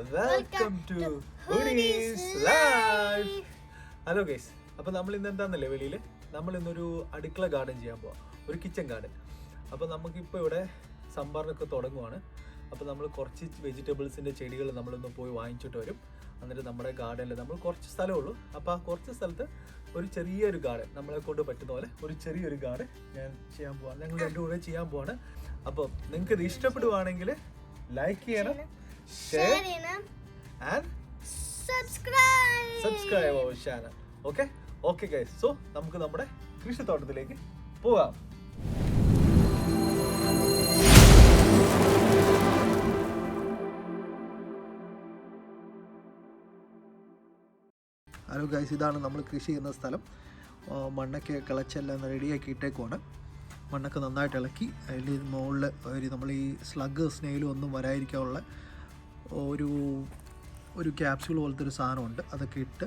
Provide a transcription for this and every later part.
Welcome to life hello guys അപ്പോൾ നമ്മൾ ഇന്ന് എന്താണെന്നല്ലേ വെളിയിൽ നമ്മൾ ഇന്നൊരു അടുക്കള ഗാർഡൻ ചെയ്യാൻ പോവാം. ഒരു കിച്ചൺ ഗാർഡൻ അപ്പോൾ നമുക്കിപ്പോൾ ഇവിടെ സംഭാറിനൊക്കെ തുടങ്ങുവാണ്. അപ്പോൾ നമ്മൾ കുറച്ച് വെജിറ്റബിൾസിന്റെ ചെടികൾ നമ്മളൊന്ന് പോയി വാങ്ങിച്ചിട്ട് വരും. എന്നിട്ട് നമ്മുടെ ഗാർഡനിൽ നമ്മൾ കുറച്ച് സ്ഥലമേ ഉള്ളൂ. അപ്പോൾ ആ കുറച്ച് സ്ഥലത്ത് ഒരു ചെറിയൊരു ഗാർഡൻ നമ്മളെ കൊണ്ട് പറ്റുന്ന പോലെ ഒരു ചെറിയൊരു ഗാർഡൻ ഞാൻ ചെയ്യാൻ പോവാണ് ഞങ്ങൾ രണ്ടും കൂടെ ചെയ്യാൻ പോവാണ്. അപ്പോൾ നിങ്ങൾക്ക് ഇത് ഇഷ്ടപ്പെടുവാണെങ്കിൽ ലൈക്ക് ചെയ്യണം. Share and subscribe subscribe our channel okay okay guys so നമുക്ക് നമ്മുടെ കൃഷിത്തോട്ടത്തിലേക്ക് പോകാം. ഹലോ ഗൈസ് ഇതാണ് നമ്മൾ കൃഷി ചെയ്യുന്ന സ്ഥലം. മണ്ണൊക്കെ കിളച്ചെല്ലാം റെഡിയാക്കി ഇട്ടേക്കുവാണ്. മണ്ണൊക്കെ നന്നായിട്ട് ഇളക്കി. അതിൽ മുകളിൽ ഒരു നമ്മൾ ഈ സ്ലഗ് സ്നെയിലും ഒന്നും വരാതിരിക്കാനുള്ള ഒരു ഒരു ക്യാപ്സ്യൂൾ പോലത്തെ ഒരു സാധനമുണ്ട്. അതൊക്കെ ഇട്ട്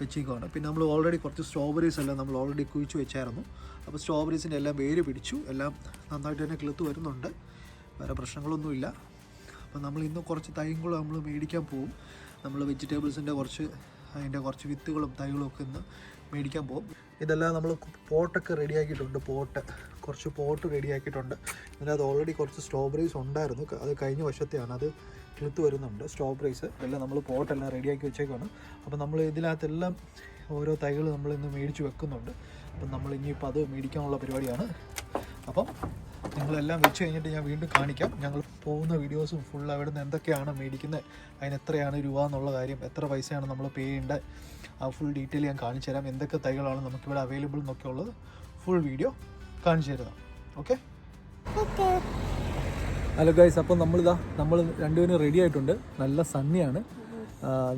വെച്ചേക്കുവാണ്. പിന്നെ നമ്മൾ ഓൾറെഡി കുറച്ച് സ്ട്രോബെറീസ് എല്ലാം നമ്മൾ ഓൾറെഡി കുഴിച്ച് വെച്ചായിരുന്നു. അപ്പോൾ സ്ട്രോബെറീസിന്റെ എല്ലാം വേര് പിടിച്ചു. എല്ലാം നന്നായിട്ട് തന്നെ കിളുത്ത് വരുന്നുണ്ട്. വേറെ പ്രശ്നങ്ങളൊന്നുമില്ല. അപ്പോൾ നമ്മൾ ഇന്ന് കുറച്ച് തൈയും കൂടെ നമ്മൾ മേടിക്കാൻ പോകും നമ്മൾ വെജിറ്റബിൾസിന്റെ കുറച്ച് അതിന്റെ കുറച്ച് വിത്തുകളും തൈകളും ഒക്കെ ഇന്ന് മേടിക്കാൻ പോകും ഇതെല്ലാം നമ്മൾ പോട്ടൊക്കെ റെഡിയാക്കിയിട്ടുണ്ട്. പോട്ട് കുറച്ച് പോട്ട് റെഡിയാക്കിയിട്ടുണ്ട്. ഇതിനകത്ത് ഓൾറെഡി കുറച്ച് സ്ട്രോബെറീസ് ഉണ്ടായിരുന്നു. അത് കഴിഞ്ഞ വർഷത്തെയാണ്. അത് കിളുത്ത് വരുന്നുണ്ട്. സ്ട്രോബെറീസ് എല്ലാം നമ്മൾ പോട്ടെല്ലാം റെഡിയാക്കി വെച്ചേക്കാണ് അപ്പോൾ നമ്മൾ ഇതിനകത്തെല്ലാം ഓരോ തൈകൾ നമ്മൾ ഇന്ന് മേടിച്ച് വെക്കുന്നുണ്ട്. അപ്പം നമ്മൾ ഇനിയിപ്പോൾ അത് മേടിക്കാനുള്ള പരിപാടിയാണ്. അപ്പം നിങ്ങളെല്ലാം വെച്ച് കഴിഞ്ഞിട്ട് ഞാൻ വീണ്ടും കാണിക്കാം. ഞങ്ങൾ പോകുന്ന വീഡിയോസും ഫുൾ അവിടെ നിന്ന് എന്തൊക്കെയാണ് മേടിക്കുന്നത് അതിന് എത്രയാണ് രൂപ എന്നുള്ള കാര്യം എത്ര പൈസയാണ് നമ്മൾ പേ ചെയ്യേണ്ടത് ആ ഫുൾ ഡീറ്റെയിൽ ഞാൻ കാണിച്ചു തരാം. എന്തൊക്കെ തൈകളാണ് നമുക്കിവിടെ അവൈലബിൾ എന്നൊക്കെ ഉള്ളത് ഫുൾ വീഡിയോ കാണിച്ചു തരുന്നതാണ്. ഓക്കെ ഹലോ ഗൈസ് അപ്പോൾ നമ്മളിതാ നമ്മൾ രണ്ടുപേരും റെഡി ആയിട്ടുണ്ട്. നല്ല സണ്ണിയാണ്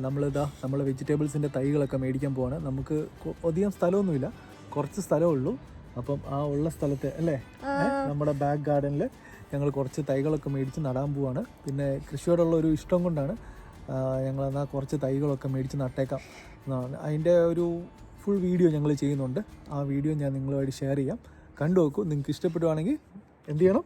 നമ്മളിതാ നമ്മൾ വെജിറ്റബിൾസിന്റെ തൈകളൊക്കെ മേടിക്കാൻ പോവാണ്. നമുക്ക് അധികം സ്ഥലമൊന്നുമില്ല. കുറച്ച് സ്ഥലമേ ഉള്ളൂ. അപ്പം ആ ഉള്ള സ്ഥലത്തെ അല്ലേ? നമ്മുടെ ബാക്ക് ഗാർഡനിൽ ഞങ്ങൾ കുറച്ച് തൈകളൊക്കെ മേടിച്ച് നടാൻ പോവാണ്. പിന്നെ കൃഷിയോടുള്ള ഒരു ഇഷ്ടം കൊണ്ടാണ് ഞങ്ങൾ എന്നാൽ കുറച്ച് തൈകളൊക്കെ മേടിച്ച് നട്ടേക്കാം എന്നാണ്. അതിന്റെ ഒരു ഫുൾ വീഡിയോ ഞങ്ങൾ ചെയ്യുന്നുണ്ട്. ആ വീഡിയോ ഞാൻ നിങ്ങളുമായിട്ട് ഷെയർ ചെയ്യാം. കണ്ടു നോക്കൂ. നിങ്ങൾക്ക് ഇഷ്ടപ്പെടുവാണെങ്കിൽ എന്ത് ചെയ്യണം?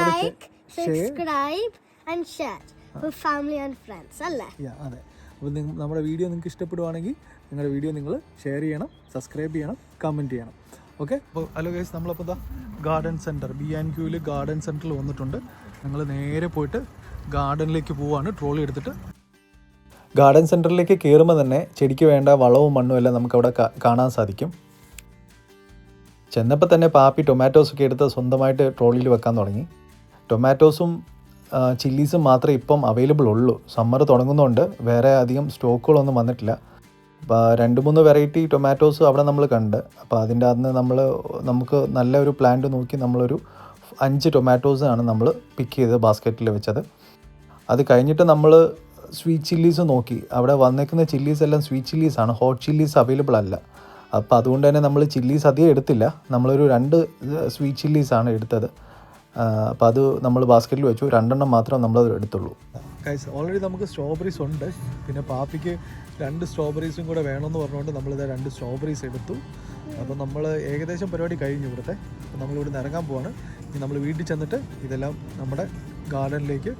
Like subscribe and share for family and friends അല്ലേ? അതെ. അപ്പോൾ നിങ്ങൾ നമ്മുടെ വീഡിയോ നിങ്ങൾക്ക് ഇഷ്ടപ്പെടുവാണെങ്കിൽ നിങ്ങളുടെ വീഡിയോ നിങ്ങൾ ഷെയർ ചെയ്യണം സബ്സ്ക്രൈബ് ചെയ്യണം കമന്റ് ചെയ്യണം. ഓക്കെ അപ്പോൾ ഹലോ ഗൈസ് നമ്മളപ്പോൾ ഇതാ ഗാർഡൻ സെന്റർ ബി ആൻഡ് ക്യൂവിൽ ഗാർഡൻ സെന്ററിൽ വന്നിട്ടുണ്ട്. ഞങ്ങൾ നേരെ പോയിട്ട് ഗാർഡനിലേക്ക് പോവാണ്. ട്രോളി എടുത്തിട്ട്. ഗാർഡൻ സെന്ററിലേക്ക് കയറുമ്പോൾ തന്നെ ചെടിക്ക് വേണ്ട വളവും മണ്ണും എല്ലാം നമുക്കവിടെ കാണാൻ സാധിക്കും. ചെന്നപ്പോൾ തന്നെ പാപ്പി ടൊമാറ്റോസ് ഒക്കെ എടുത്ത് സ്വന്തമായിട്ട് ട്രോളിയിൽ വെക്കാൻ തുടങ്ങി. ടൊമാറ്റോസും ചില്ലീസും മാത്രമേ ഇപ്പം അവൈലബിൾ ഉള്ളൂ. സമ്മർ തുടങ്ങുന്നുണ്ട് വേറെ അധികം സ്റ്റോക്കുകളൊന്നും വന്നിട്ടില്ല. അപ്പോൾ രണ്ട് മൂന്ന് വെറൈറ്റി ടൊമാറ്റോസ് അവിടെ നമ്മൾ കണ്ട്. അപ്പോൾ അതിന്റെ അകത്ത് നമ്മൾ നമുക്ക് നല്ല ഒരു പ്ലാന്റ് നോക്കി നമ്മളൊരു അഞ്ച് ടൊമാറ്റോസാണ് നമ്മൾ പിക്ക് ചെയ്ത് ബാസ്ക്കറ്റിൽ വെച്ചത്. അത് കഴിഞ്ഞിട്ട് നമ്മൾ സ്വീറ്റ് ചില്ലീസ് നോക്കി. അവിടെ വന്നേക്കുന്ന ചില്ലീസ് എല്ലാം സ്വീറ്റ് ചില്ലീസാണ് ഹോട്ട് ചില്ലീസ് അവൈലബിൾ അല്ല. അപ്പോൾ അതുകൊണ്ട് തന്നെ നമ്മൾ ചില്ലീസ് അധികം എടുത്തില്ല. നമ്മളൊരു രണ്ട് സ്വീറ്റ് ചില്ലീസാണ് എടുത്തത്. അപ്പോൾ അത് നമ്മൾ ബാസ്ക്കറ്റിൽ വെച്ചു. രണ്ടെണ്ണം മാത്രം നമ്മൾ എടുത്തുള്ളൂ. കൈസ് ഓൾറെഡി നമുക്ക് സ്ട്രോബെറീസ് ഉണ്ട്. പിന്നെ പാപ്പിക്ക് രണ്ട് സ്ട്രോബെറീസും കൂടെ വേണമെന്ന് പറഞ്ഞുകൊണ്ട് നമ്മളിത് രണ്ട് സ്ട്രോബെറീസ് എടുത്തു. അപ്പോൾ നമ്മൾ ഏകദേശം പരിപാടി കഴിഞ്ഞു ഇവിടുത്തെ. അപ്പോൾ നമ്മളിവിടെ നിന്ന് ഇറങ്ങാൻ പോവാണ്. ഇനി നമ്മൾ വീട്ടിൽ ചെന്നിട്ട് ഇതെല്ലാം നമ്മുടെ ഗാർഡനിലേക്ക്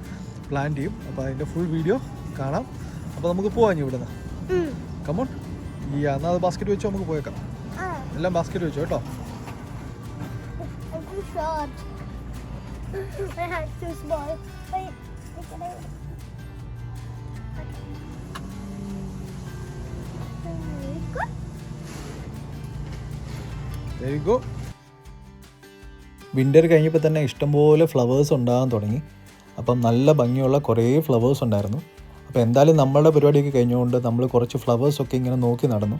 പ്ലാൻ ചെയ്യും. അപ്പോൾ അതിന്റെ ഫുൾ വീഡിയോ കാണാം. അപ്പോൾ നമുക്ക് പോവാം ഇനി ഇവിടുന്ന്. കമോൺ ഈ എന്നാൽ അത് ബാസ്ക്കറ്റ് വെച്ചോ നമുക്ക് പോയേക്കാം. എല്ലാം ബാസ്ക്കറ്റ് വെച്ചോ കേട്ടോ. My hand's too small. Wait, wait, can I? Very good winter കഴിഞ്ഞപ്പോൾ തന്നെ ഇഷ്ടംപോലെ ഫ്ലവേഴ്സ് ഉണ്ടാകാൻ തുടങ്ങി. അപ്പം നല്ല ഭംഗിയുള്ള കുറേ ഫ്ലവേഴ്സ് ഉണ്ടായിരുന്നു. അപ്പോൾ എന്തായാലും നമ്മളുടെ പരിപാടിയൊക്കെ കഴിഞ്ഞുകൊണ്ട് നമ്മൾ കുറച്ച് ഫ്ലവേഴ്സൊക്കെ ഇങ്ങനെ നോക്കി നടന്നു.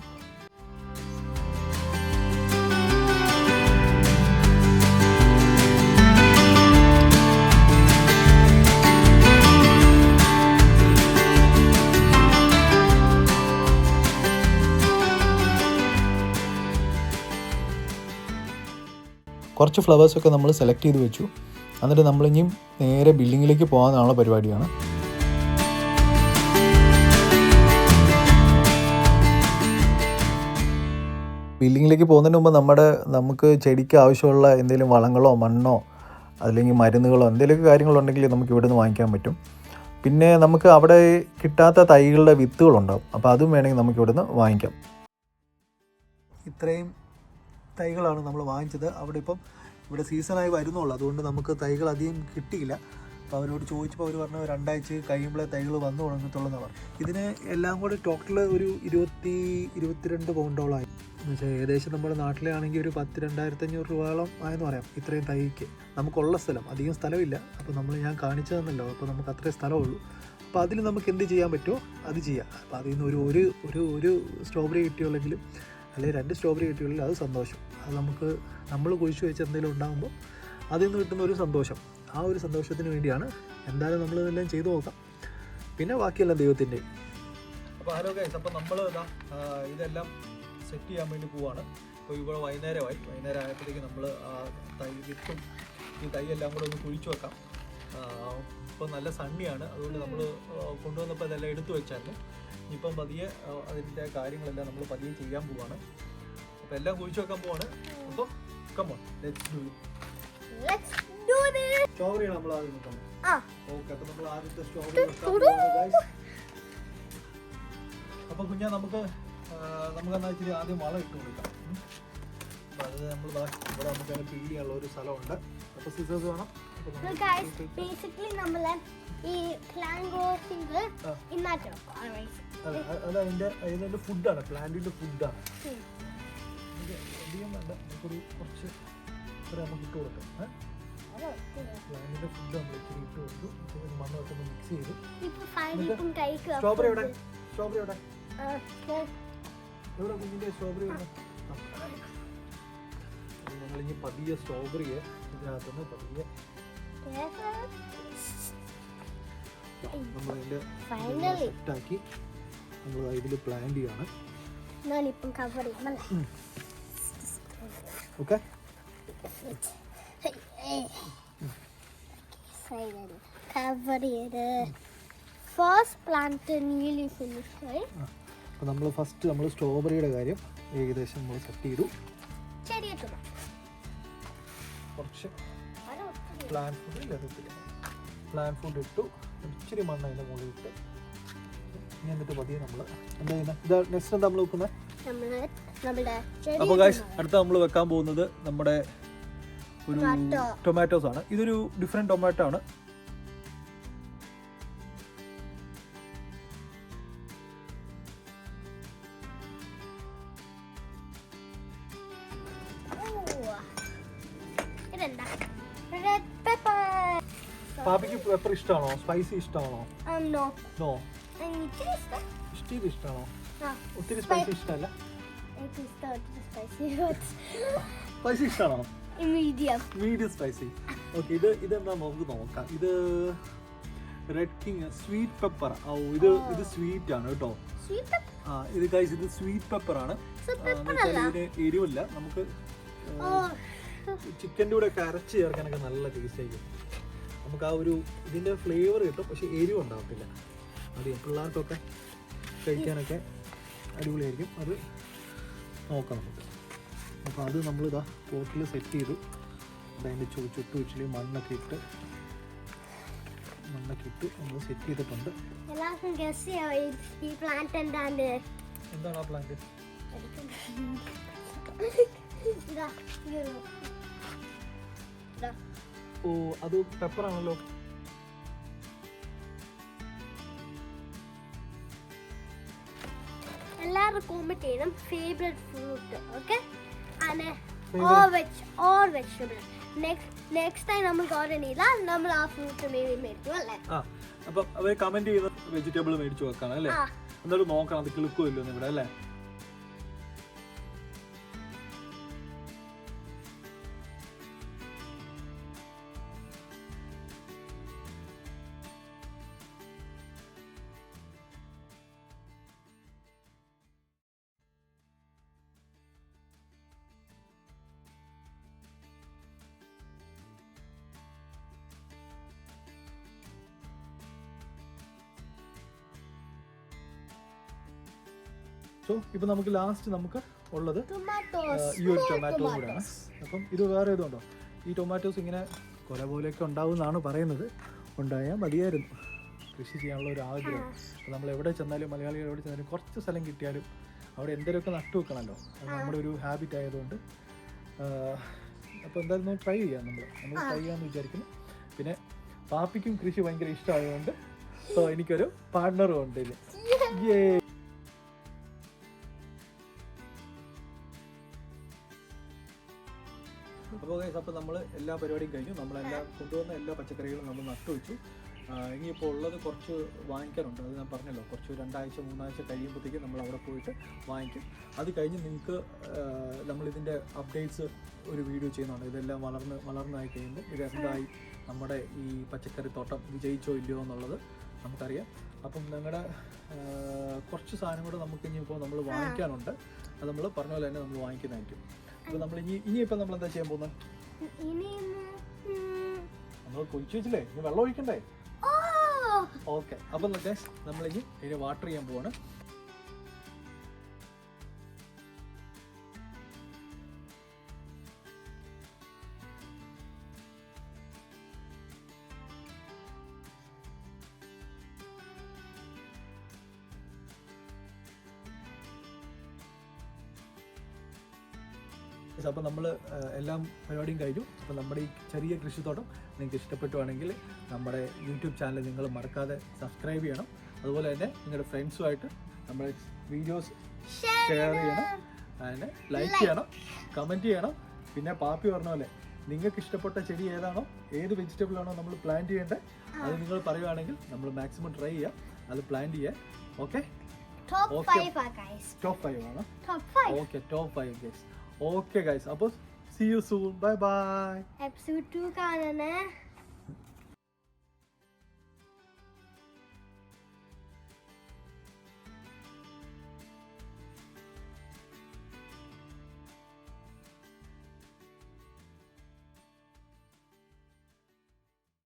കുറച്ച് ഫ്ലവേഴ്സൊക്കെ നമ്മൾ സെലക്ട് ചെയ്ത് വെച്ചു. എന്നിട്ട് നമ്മളിനിയും നേരെ ബിൽഡിങ്ങിലേക്ക് പോകാനുള്ള പരിപാടിയാണ്. ബിൽഡിങ്ങിലേക്ക് പോകുന്നതിന് മുമ്പ് നമ്മുടെ നമുക്ക് ചെടിക്ക് ആവശ്യമുള്ള എന്തെങ്കിലും വളങ്ങളോ മണ്ണോ അല്ലെങ്കിൽ മരുന്നുകളോ എന്തെങ്കിലുമൊക്കെ കാര്യങ്ങളുണ്ടെങ്കിൽ നമുക്ക് ഇവിടെ നിന്ന് വാങ്ങിക്കാൻ പറ്റും. പിന്നെ നമുക്ക് അവിടെ കിട്ടാത്ത തൈകളുടെ വിത്തുകളുണ്ടാവും. അപ്പോൾ അതും വേണമെങ്കിൽ നമുക്ക് ഇവിടുന്ന് വാങ്ങിക്കാം. ഇത്രയും തൈകളാണ് നമ്മൾ വാങ്ങിച്ചത്. അവിടെ ഇപ്പം ഇവിടെ സീസണായി വരുന്നുള്ളൂ. അതുകൊണ്ട് നമുക്ക് തൈകൾ അധികം കിട്ടിയില്ല. അപ്പോൾ അവരോട് ചോദിച്ചപ്പോൾ അവർ പറഞ്ഞു രണ്ടാഴ്ച കഴിയുമ്പോഴേ തൈകൾ വന്നു തുടങ്ങത്തുള്ളൂ പറഞ്ഞു. ഇതിന് എല്ലാം കൂടി ടോട്ടൽ ഒരു ഇരുപത്തി ഇരുപത്തിരണ്ട് പൗണ്ടോളമായി എന്ന് വെച്ചാൽ ഏകദേശം നമ്മുടെ നാട്ടിലാണെങ്കിൽ ഒരു പത്ത് രണ്ടായിരത്തി അഞ്ഞൂറ് രൂപയോളം ആയെന്ന് പറയാം ഇത്രയും തൈക്ക്. നമുക്കുള്ള സ്ഥലം അധികം സ്ഥലമില്ല. അപ്പോൾ നമ്മൾ ഞാൻ കാണിച്ചു തന്നല്ലോ അപ്പോൾ നമുക്ക് അത്രയും സ്ഥലമുള്ളൂ. അപ്പോൾ അതിൽ നമുക്ക് എന്ത് ചെയ്യാൻ പറ്റുമോ? അത് ചെയ്യാം. അപ്പോൾ അതിൽ നിന്ന് ഒരു ഒരു ഒരു സ്ട്രോബെറി കിട്ടിയുള്ളെങ്കിലും അല്ലെങ്കിൽ രണ്ട് സ്ട്രോബറി കിട്ടിയുള്ളിൽ അത് സന്തോഷം. അത് നമുക്ക് നമ്മൾ കുഴിച്ചു വെച്ച് എന്തെങ്കിലും ഉണ്ടാകുമ്പോൾ അതിൽ നിന്ന് കിട്ടുന്ന ഒരു സന്തോഷം. ആ ഒരു സന്തോഷത്തിന് വേണ്ടിയാണ് എന്തായാലും നമ്മൾ ഇതെല്ലാം ചെയ്തു നോക്കാം. പിന്നെ ബാക്കിയെല്ലാം ദൈവത്തിന്റെ അപ്പോൾ ഹലോ ഗൈസ് അപ്പോൾ നമ്മൾ ഇതെല്ലാം സെറ്റ് ചെയ്യാൻ വേണ്ടി പോവാണ്. അപ്പോൾ ഇവിടെ വൈകുന്നേരമായി. വൈകുന്നേരം ആയപ്പോഴത്തേക്ക് നമ്മൾ തൈ വിത്തും ഈ തൈ എല്ലാം കൂടെ ഒന്ന് കുഴിച്ചു വെക്കാം. ഇപ്പോൾ നല്ല സണ്ണിയാണ് അതുകൊണ്ട് നമ്മൾ കൊണ്ടുവന്നപ്പോൾ ഇതെല്ലാം എടുത്തു വെച്ചായിരുന്നു. ഇനിയിപ്പം പതിയെ അതിന്റെ കാര്യങ്ങളെല്ലാം നമ്മൾ പതിയെ ചെയ്യാൻ പോവാണ്. അപ്പം എല്ലാം കുഴിച്ചു വെക്കാൻ പോവാണ്. അപ്പോൾ come on let's do Let's do this. സ്ട്രോബെറിയാണ് നമ്മൾ ആദ്യം നോക്കുന്നത് ഓക്കെ അപ്പോൾ നമ്മൾ ആദ്യത്തെ സ്ട്രോബെറി അപ്പോൾ കുഞ്ഞാ നമുക്ക് നമുക്ക് എന്നാ ഇച്ചിരി ആദ്യം വളം ഇട്ട് കൊടുക്കാം. അപ്പോൾ അത് നമ്മൾ ഇവിടെ നമുക്ക് ഫീൽ ഒരു സ്ഥലമുണ്ട്. അപ്പോൾ സിസേഴ്സ് വേണം. basically നമ്മൾ ഈ പ്ലാങ്കോസിന്റെ ആ. ഇന്നാക്കി. അതെ, അതിന്റെ അതിന്റെ ഫുഡാണ് പ്ലാന്റിന്റെ ഫുഡാണ്. അധികം വേണ്ട നമുക്കൊരു കുറച്ച് ഇത്ര നമുക്ക് ഇട്ട് കൊടുക്കാം. പ്ലാന്റിന്റെ ഫുഡ് നമ്മൾ ഇച്ചിരി ഇട്ട് കൊടുത്തു. മണ്ണൊക്കെ മിക്സ് ചെയ്ത്. സ്ട്രോബെറി എവിടെ? സ്ട്രോബെറി എവിടെ? എവിടെ കുഞ്ഞിന്റെ സ്ട്രോബെറി എവിടെ? ഞങ്ങൾ ഇനി പതിയെ സ്ട്രോബെറിയെ ഇതിനകത്തുനിന്ന് പതിയെ. നമ്മൾ അതിന്റെ. സെറ്റാക്കി നമ്മൾ ഇതിൽ പ്ലാൻ ചെയ്യാണ്. കവർ ചെയ്യും ഓക്കെ കവർ ചെയ്ത്. ഫസ്റ്റ് പ്ലാന്റ് നീലി ഫിനിഷ് ആയി അപ്പോൾ നമ്മൾ ഫസ്റ്റ് നമ്മൾ സ്ട്രോബെറിയുടെ കാര്യം ഏകദേശം നമ്മൾ സെറ്റ് ചെയ്തു. കുറച്ച് പ്ലാൻ ഫുഡ് പ്ലാൻ ഫുഡ് ഇട്ടു. ഇച്ചിരി മണ്ണ് അതിന്റെ മുകളിൽ ഇട്ട്. ഇനി എന്നിട്ട് പതിയെ നമ്മൾ എന്താ ചെയ്യുന്നത് ഇതാ നെക്സ്റ്റ് എന്താ നമ്മൾ വെക്കുന്നത് അപ്പോൾ ഗായ്സ് അടുത്ത നമ്മൾ വെക്കാൻ പോകുന്നത് നമ്മുടെ ഒരു ടൊമാറ്റോസ് ആണ്. ഇതൊരു ഡിഫറെന്റ് ടൊമാറ്റോ ആണ്. ഇഷ്ടമാണോ സ്പൈസി ഇഷ്ടമാണോ നോ നോ എനിക്ക് ഇഷ്ടം ഇഷ്ടം ഇഷ്ടമാണോ ഒത്തിരി സ്പൈസി ഇഷ്ടമല്ല? സ്പൈസി ഇഷ്ടമാണോ മീഡിയം മീഡിയം സ്പൈസി ഓക്കെ ഇത് ഇതെന്താ നമുക്ക് നോക്കാം. ഇത് റെഡ് കിങ് സ്വീറ്റ് പെപ്പർ ഓ ഇത് ഇത് സ്വീറ്റ് ആണ് കേട്ടോ. ആ ഇത് കഴിച്ച് ഇത് സ്വീറ്റ് പെപ്പർ ആണ്. ഇതിന് എരിവില്ല. നമുക്ക് ചിക്കന്റെ കൂടെ ഒക്കെ അരച്ച് ചേർക്കാനൊക്കെ നല്ല ടേസ്റ്റ് ആയിരിക്കും. നമുക്ക് ആ ഒരു ഇതിന്റെ ഫ്ലേവർ കിട്ടും പക്ഷേ എരിവ് ഉണ്ടാകത്തില്ല അത് പിള്ളേർക്കൊക്കെ കഴിക്കാനൊക്കെ അടിപൊളിയായിരിക്കും. അത് നോക്കാം നമുക്ക്. അപ്പോൾ അത് നമ്മളിതാ പോട്ടിൽ സെറ്റ് ചെയ്തു. അതിന്റെ ചു ചുട്ടു ചുറ്റിൽ മണ്ണൊക്കെ ഇട്ട് മണ്ണൊക്കെ ഇട്ട് നമ്മൾ സെറ്റ് ചെയ്തിട്ടുണ്ട്. എല്ലാവർക്കും ഗസ് ചെയ്യാം ഈ- പ്ലാന്റ് എന്താണ് എന്താണ് ആ പ്ലാന്റ് ഇതാ. ഇതാ. ഓ അത് പെപ്പറാണല്ലോ എല്ലാവരും എല്ലാവർക്കും ചെയ്യണം favourite fruit okay and or veg or vegetable next next time നമ്മൾ ഓർഡർ ചെയ്താൽ നമ്മൾ ആ ഫ്രൂട്ട് മേവി മേടിക്കും അല്ലേ? ആ അപ്പം അവർ കമന്റ് ചെയ്ത വെജിറ്റബിൾ മേടിച്ചു വെക്കണം അല്ലേ? എന്നിട്ട് നോക്കണം അത് കിളുക്കുമല്ലോ ഇവിടെ അല്ലേ? സോ ഇപ്പൊ നമുക്ക് ലാസ്റ്റ് നമുക്ക് ഉള്ളത് ഈ ഒരു ടൊമാറ്റോ കൂടെയാണ് അപ്പം ഇത് വേറെ ഇതുണ്ടോ? ഈ ടൊമാറ്റോസ് ഇങ്ങനെ കൊല പോലെയൊക്കെ ഉണ്ടാവും എന്നാണ് പറയുന്നത്. ഉണ്ടായാൽ മതിയായിരുന്നു. കൃഷി ചെയ്യാനുള്ള ഒരു ആഗ്രഹം. അപ്പോൾ നമ്മൾ എവിടെ ചെന്നാലും മലയാളികൾ എവിടെ ചെന്നാലും കുറച്ച് സ്ഥലം കിട്ടിയാലും അവിടെ എന്തെങ്കിലുമൊക്കെ നട്ടു വെക്കണമല്ലോ. അത് നമ്മുടെ ഒരു ഹാബിറ്റ് ആയതുകൊണ്ട്. അപ്പോൾ എന്തായാലും ട്രൈ ചെയ്യാം നമ്മൾ നമ്മൾ ട്രൈ ചെയ്യാമെന്ന് വിചാരിക്കുന്നു. പിന്നെ പാപ്പിക്കും കൃഷി ഭയങ്കര ഇഷ്ടമായതുകൊണ്ട് സോ എനിക്കൊരു പാർട്ട്ണറും ഉണ്ട് ഇതിൽ അപ്പോൾ അപ്പോൾ നമ്മൾ എല്ലാ പരിപാടിയും കഴിഞ്ഞു. നമ്മളെല്ലാം കൊണ്ടുവന്ന എല്ലാ പച്ചക്കറികളും നമ്മൾ നട്ടുവെച്ചു. വെച്ചു ഇനിയിപ്പോൾ ഉള്ളത് കുറച്ച് വാങ്ങിക്കാനുണ്ട്. അത് ഞാൻ പറഞ്ഞല്ലോ കുറച്ച് രണ്ടാഴ്ച മൂന്നാഴ്ച കഴിയുമ്പോഴത്തേക്ക് നമ്മൾ അവിടെ പോയിട്ട് വാങ്ങിക്കും. അത് കഴിഞ്ഞ് നിങ്ങൾക്ക് നമ്മളിതിന്റെ അപ്ഡേറ്റ്സ് ഒരു വീഡിയോ ചെയ്യുന്നുണ്ട് ഇതെല്ലാം വളർന്ന് വളർന്നായി കഴിയുമ്പോൾ ഇത് എന്തായി നമ്മുടെ ഈ പച്ചക്കറി തോട്ടം വിജയിച്ചോ ഇല്ലയോ എന്നുള്ളത് നമുക്കറിയാം. അപ്പം നിങ്ങളുടെ കുറച്ച് സാധനം കൂടെ നമുക്ക് ഇനിയിപ്പോൾ നമ്മൾ വാങ്ങിക്കാനുണ്ട്. അത് നമ്മൾ പറഞ്ഞ പോലെ തന്നെ നമ്മൾ വാങ്ങിക്കുന്നതായിരിക്കും. അപ്പോൾ നമ്മൾ ഇനി ഇനിയിപ്പോ നമ്മൾ എന്താ ചെയ്യാൻ പോകുന്നത് ഇനി നമ്മൾ കുഴിച്ചു വെച്ചില്ലേ? ഇനി വെള്ളം ഒഴിക്കണ്ടേ? ഓക്കെ. അപ്പം നമ്മൾ നമ്മളിനി ഇതിന് വാട്ടർ ചെയ്യാൻ പോവാണ്. അപ്പോൾ നമ്മൾ എല്ലാം പരിപാടിയും കഴിഞ്ഞു. അപ്പോൾ നമ്മുടെ ഈ ചെറിയ കൃഷിത്തോട്ടം നിങ്ങൾക്ക് ഇഷ്ടപ്പെട്ടുവാണെങ്കിൽ നമ്മുടെ യൂട്യൂബ് ചാനൽ നിങ്ങൾ മറക്കാതെ സബ്സ്ക്രൈബ് ചെയ്യണം. അതുപോലെ തന്നെ നിങ്ങളുടെ ഫ്രണ്ട്സുമായിട്ട് നമ്മുടെ വീഡിയോസ് ഷെയർ ചെയ്യണം. അതിനെ ലൈക്ക് ചെയ്യണം കമന്റ് ചെയ്യണം. പിന്നെ പാപ്പി പറഞ്ഞ പോലെ നിങ്ങൾക്ക് ഇഷ്ടപ്പെട്ട ചെടി ഏതാണോ ഏത് വെജിറ്റബിൾ ആണോ നമ്മൾ പ്ലാൻ ചെയ്യേണ്ടത് അത് നിങ്ങൾ പറയുവാണെങ്കിൽ നമ്മൾ മാക്സിമം ട്രൈ ചെയ്യാം. അത് പ്ലാൻ ചെയ്യാം. Okay top. ഫൈവ് ആണ്? Okay top five guys okay guys അപ്പോൾ see you soon bye bye episode two കാണണേ